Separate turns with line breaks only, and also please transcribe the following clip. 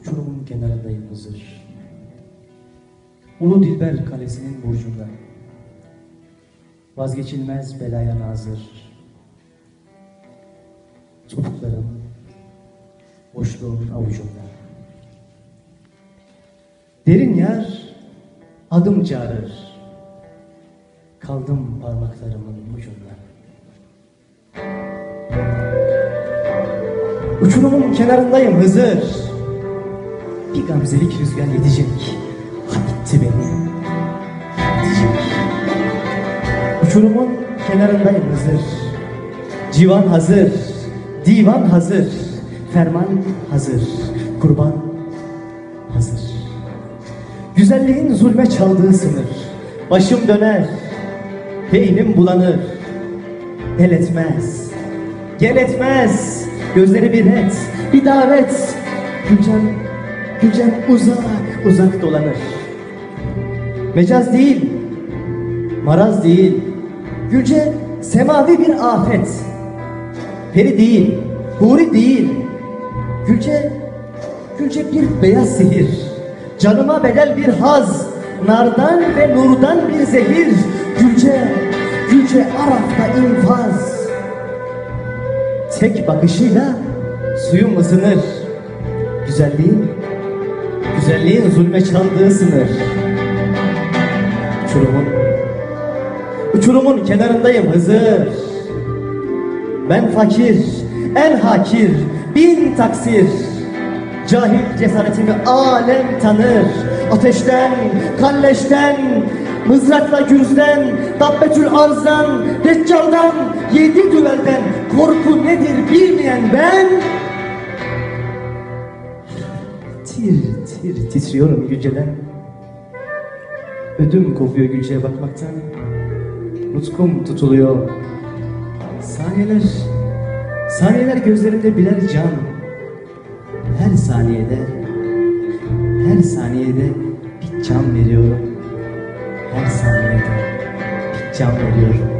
Uçurumun kenarındayım Hızır. Ulu Dilber Kalesi'nin burcunda. Vazgeçilmez belaya nazır. Topuklarım boşluğun avucunda. Derin yer adım çağırır. Kaldım parmaklarımın ucunda. Uçurumun kenarındayım Hızır. Bir gamzelik rüzgar yetecek. Habitti beni. Yetecek. Uçurumun kenarındayım Hızır. Civan hazır. Divan hazır. Ferman hazır. Kurban hazır. Güzelliğin zulme çaldığı sınır. Başım döner. Beynim bulanır. El etmez. Gel etmez. Gözleri bir et. Bir davet. Gülcem, Gülcem uzak uzak dolanır. Mecaz değil. Maraz değil. Gülce semavi bir afet. Peri değil. Huri değil. Gülce, Gülce bir beyaz sihir. Canıma bedel bir haz. Nardan ve nurdan bir zehir. Gülce, Gülce Araf'ta infaz. Tek bakışıyla suyum ısınır. Güzelliğin, güzelliğin zulme çaldığı sınır. Uçurumun, uçurumun kenarındayım Hızır. Ben fakir, en hakir, bin taksir. Cahil cesaretimi alem tanır. Ateşten, kalleşten, mızrakla gürzden, dabbetül arzdan, deccaldan, yedi düvelden korku nedir bilmeyen ben tir titriyorum Gülce'den. Ödüm kopuyor Gülce'ye bakmaktan. Nutkum tutuluyor. Saniyeler, saniyeler gözlerimde birer can. Her saniyede, her saniyede bir can veriyorum. Her saniyede bir can veriyorum.